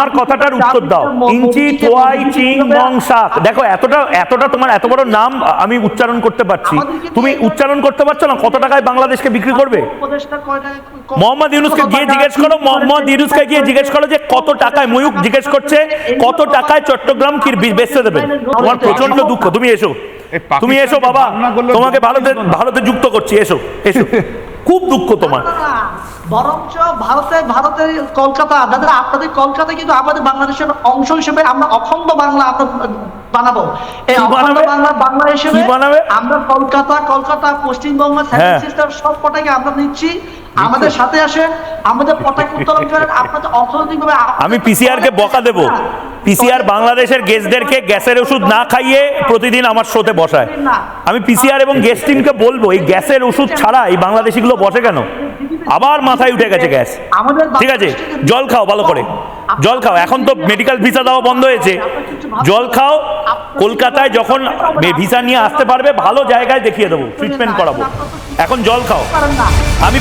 আমার কথাটার উত্তর দাও। ইঞ্চি তোয়াই চিং মং শাক। দেখো এতটা এতটা তোমার এত বড় নাম আমি উচ্চারণ করতে পারছি। তুমি উচ্চারণ করতে পারছ না? কত টাকায় বাংলাদেশকে বিক্রি করবে? মোহাম্মদ ইউনুসকে গিয়ে জিজ্ঞেস করো মোহাম্মদ ইউনুসকে গিয়ে জিজ্ঞেস করো যে কত টাকায় ময়ূক জিজ্ঞেস করছে কত টাকায় চট্টগ্রাম কি বেচতে দেবে? তোমার প্রচণ্ড দুঃখ। তুমি এসো। তুমি এসো বাবা। তোমাকে ভারতে ভারতে যুক্ত করছি। এসো এসো। খুব দুঃখ তোমার। বরঞ্চ ভারতে ভারতের কলকাতা দাদা আপনাদের কলকাতা কিন্তু আমাদের বাংলাদেশের অংশ হিসেবে আমরা অখণ্ড বাংলা বানাবো। এই অখণ্ড বাংলা বাংলা হিসেবে আমরা কলকাতা কলকাতা পশ্চিমবঙ্গ সেভেন। সিস্টার সব কটাকে আমরা নিচ্ছি। আমাদের সাথে আসে আমাদের পতাকা উত্তোলন করেন। আপনাদের অর্থনৈতিকভাবে আমি পিসিআর কে বকা দেবো। পিসিআর বাংলাদেশের গেস্টদেরকে গ্যাসের ওষুধ না খাইয়ে প্রতিদিন আমার শোতে বসায়। আমি পিসিআর এবং গেস্ট টিমকে বলব এই গ্যাসের ওষুধ ছাড়া এই বাংলাদেশিগুলো বসে কেন? আবার মাথায় উঠে গেছে গ্যাস। ঠিক আছে? জল খাও ভালো করে। জল খাও। এখন তো মেডিকেল ভিসা দেওয়া বন্ধ হয়েছে। জল খাও। কলকাতায় যখন ভিসা নিয়ে আসতে পারবে ভালো জায়গায় দেখিয়ে দেবো। ট্রিটমেন্ট করাবো। এখন জল খাও। আমি